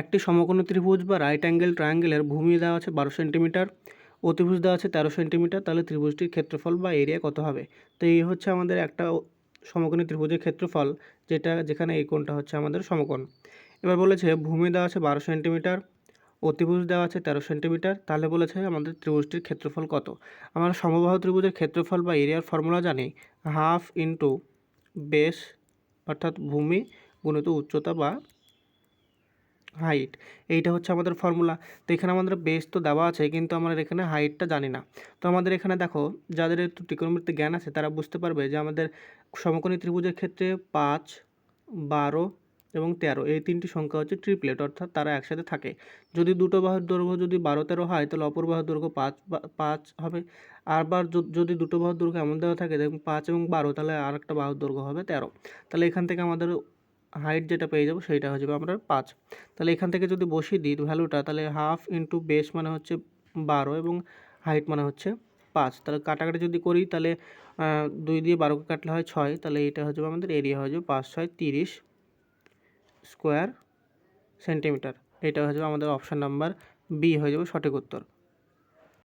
একটি সমকোণী ত্রিভুজ বা রাইট অ্যাঙ্গেল ট্রায়াঙ্গেলের ভূমি দেওয়া আছে বারো সেন্টিমিটার। অতিভুজ দেওয়া আছে তেরো সেন্টিমিটার, তাহলে ত্রিভুজটির ক্ষেত্রফল বা এরিয়া কত হবে? তো এই হচ্ছে আমাদের একটা সমকোণী ত্রিভুজের ক্ষেত্রফল, যেটা, যেখানে এই কোণটা হচ্ছে আমাদের সমকোণ। এবার বলেছে ভূমি দেওয়া আছে বারো সেন্টিমিটার, অতিভুজ দেওয়া আছে তেরো সেন্টিমিটার, তাহলে বলেছে আমাদের ত্রিভুজটির ক্ষেত্রফল কত? আমরা সমবাহু ত্রিভুজের ক্ষেত্রফল বা এরিয়ার ফর্মুলা জানি হাফ ইন্টু বেস অর্থাৎ ভূমি, গুণিত উচ্চতা বা হাইট এইটা হচ্ছে আমাদের ফর্মুলা তো এখানে আমাদের বেস তো দেওয়া আছে, কিন্তু আমরা এখানে হাইটটা জানি না। তো আমাদের এখানে দেখো, যাদের একটু ত্রিকোণমিতিক জ্ঞান আছে, তারা বুঝতে পারবে যে আমাদের সমকোণী ত্রিভুজের ক্ষেত্রে পাঁচ, বারো এবং তেরো, এই তিনটি সংখ্যা হচ্ছে ট্রিপলেট অর্থাৎ তারা একসাথে থাকে। যদি দুটো বাহুর দৈর্ঘ্য যদি বারো, তেরো হয়, তাহলে অপর বাহুর দৈর্ঘ্য পাঁচ পাঁচ হবে। আবার য- যদি দুটো বাহুর দৈর্ঘ্য এমন দেওয়া থাকে, দেখুন পাঁচ এবং বারো, তাহলে আর একটা বাহুর দৈর্ঘ্য হবে তেরো। তাহলে এখান থেকে আমাদের হাইট যেটা পেয়ে যাব সেইটা হয়ে যাবে আমরা পাঁচ। তাহলে এখান থেকে যদি বসিয়ে দিই ভ্যালুটা তাহলে হাফ ইন্টু বেস মানে হচ্ছে বারো এবং হাইট মানে হচ্ছে পাঁচ। তাহলে কাটাকাটি যদি করি, তাহলে দুই দিয়ে বারোকে কাটলে হয় ছয়। তাহলে এটা হয়ে যাবে আমাদের এরিয়া হয়ে যাবে পাঁচ, ছয়, তিরিশ স্কোয়ার সেন্টিমিটার এটা হয়ে যাবে আমাদের অপশান নাম্বার বি হয়ে যাবে সঠিক উত্তর।